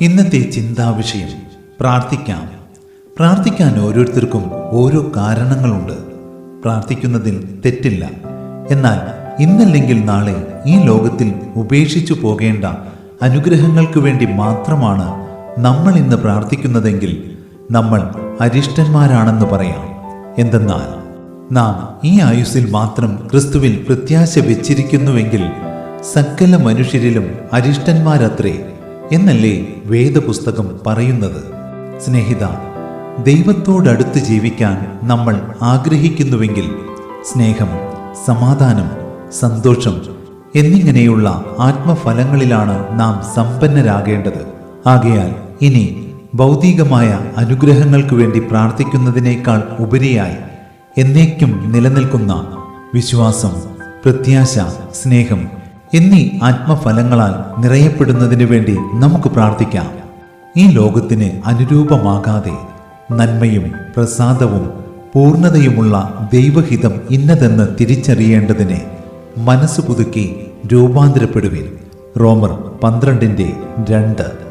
ഇന്നത്തെ ചിന്താവിഷയം പ്രാർത്ഥിക്കാം. പ്രാർത്ഥിക്കാൻ ഓരോരുത്തർക്കും ഓരോ കാരണങ്ങളുണ്ട്. പ്രാർത്ഥിക്കുന്നതിൽ തെറ്റില്ല. എന്നാൽ ഇന്നല്ലെങ്കിൽ നാളെ ഈ ലോകത്തിൽ ഉപേക്ഷിച്ചു പോകേണ്ട അനുഗ്രഹങ്ങൾക്ക് വേണ്ടി മാത്രമാണ് നമ്മൾ ഇന്ന് പ്രാർത്ഥിക്കുന്നതെങ്കിൽ നമ്മൾ അരിഷ്ടന്മാരാണെന്ന് പറയാം. എന്തെന്നാൽ നാം ഈ ആയുസ്സിൽ മാത്രം ക്രിസ്തുവിൽ പ്രത്യാശ വെച്ചിരിക്കുന്നുവെങ്കിൽ സകല മനുഷ്യരിലും അരിഷ്ടന്മാരത്രേ എന്നല്ലേ വേദപുസ്തകം പറയുന്നത്? സ്നേഹിത ദൈവത്തോടടുത്ത് ജീവിക്കാൻ നമ്മൾ ആഗ്രഹിക്കുന്നുവെങ്കിൽ സ്നേഹം സമാധാനം സന്തോഷം എന്നിങ്ങനെയുള്ള ആത്മഫലങ്ങളിലാണ് നാം സമ്പന്നരാകേണ്ടത്. ആകയാൽ ഇനി ഭൗതികമായ അനുഗ്രഹങ്ങൾക്ക് വേണ്ടി പ്രാർത്ഥിക്കുന്നതിനേക്കാൾ ഉപരിയായി എന്നേക്കും നിലനിൽക്കുന്ന വിശ്വാസം പ്രത്യാശ സ്നേഹം എന്നീ ആത്മഫലങ്ങളാൽ നിറയപ്പെടുന്നതിന് വേണ്ടി നമുക്ക് പ്രാർത്ഥിക്കാം. ഈ ലോകത്തിന് അനുരൂപമാകാതെ നന്മയും പ്രസാദവും പൂർണതയുമുള്ള ദൈവഹിതം ഇന്നതെന്ന് തിരിച്ചറിയേണ്ടതിനെ മനസ്സ് പുതുക്കി രൂപാന്തരപ്പെടുവിൻ. റോമർ പന്ത്രണ്ടിന്റെ രണ്ട്.